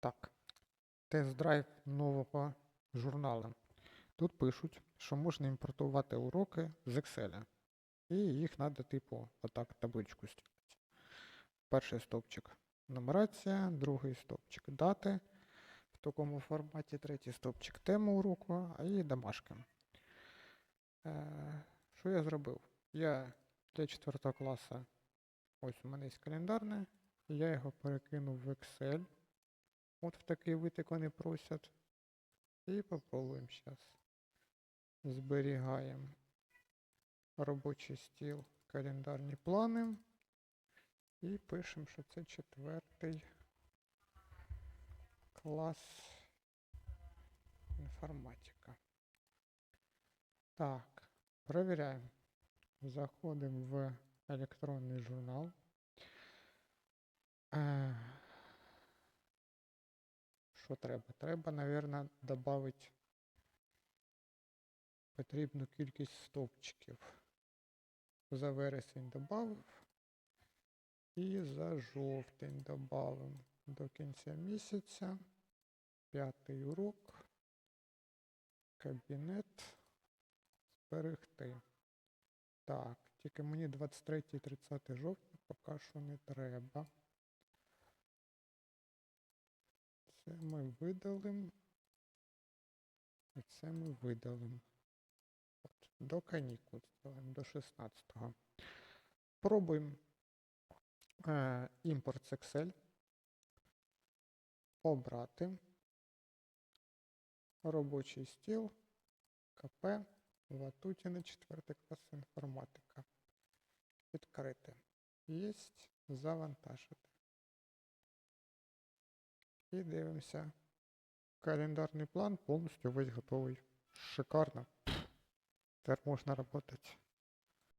Так. Тест-драйв нового журналу. Тут пишуть, що можна імпортувати уроки з Excel. І їх треба, типу, отак табличку стягнути. Перший стовпчик нумерація, другий стовпчик дати в такому форматі, третій стовпчик тема уроку, і домашки. Е, що я зробив? Я для 4 класу, ось у мене є календарне, я його перекинув в Excel. От в такий витик вони просять. І попробуємо зараз. Зберігаємо робочий стіл, календарні плани. І пишемо, що це четвертий клас інформатика. Так, перевіряємо. Заходимо в електронний журнал. Що треба? Треба, мабуть, додати потрібну кількість стовпчиків. За вересень додав і за жовтень додав до кінця місяця. П'ятий урок. Кабінет. Зберегти. Так, тільки мені 23 і 30 жовтня поки що не треба. Це ми видалимо. Це ми видалимо. До канікул ставимо, до 16-го. Пробуємо е, імпорт з Excel. Обрати. Робочий стіл. КП. Ватутіна, 4 клас інформатика. Відкрити. Єсть. Завантажити. І дивимося. Календарний план повністю весь готовий. Шикарно. Тепер можна працювати.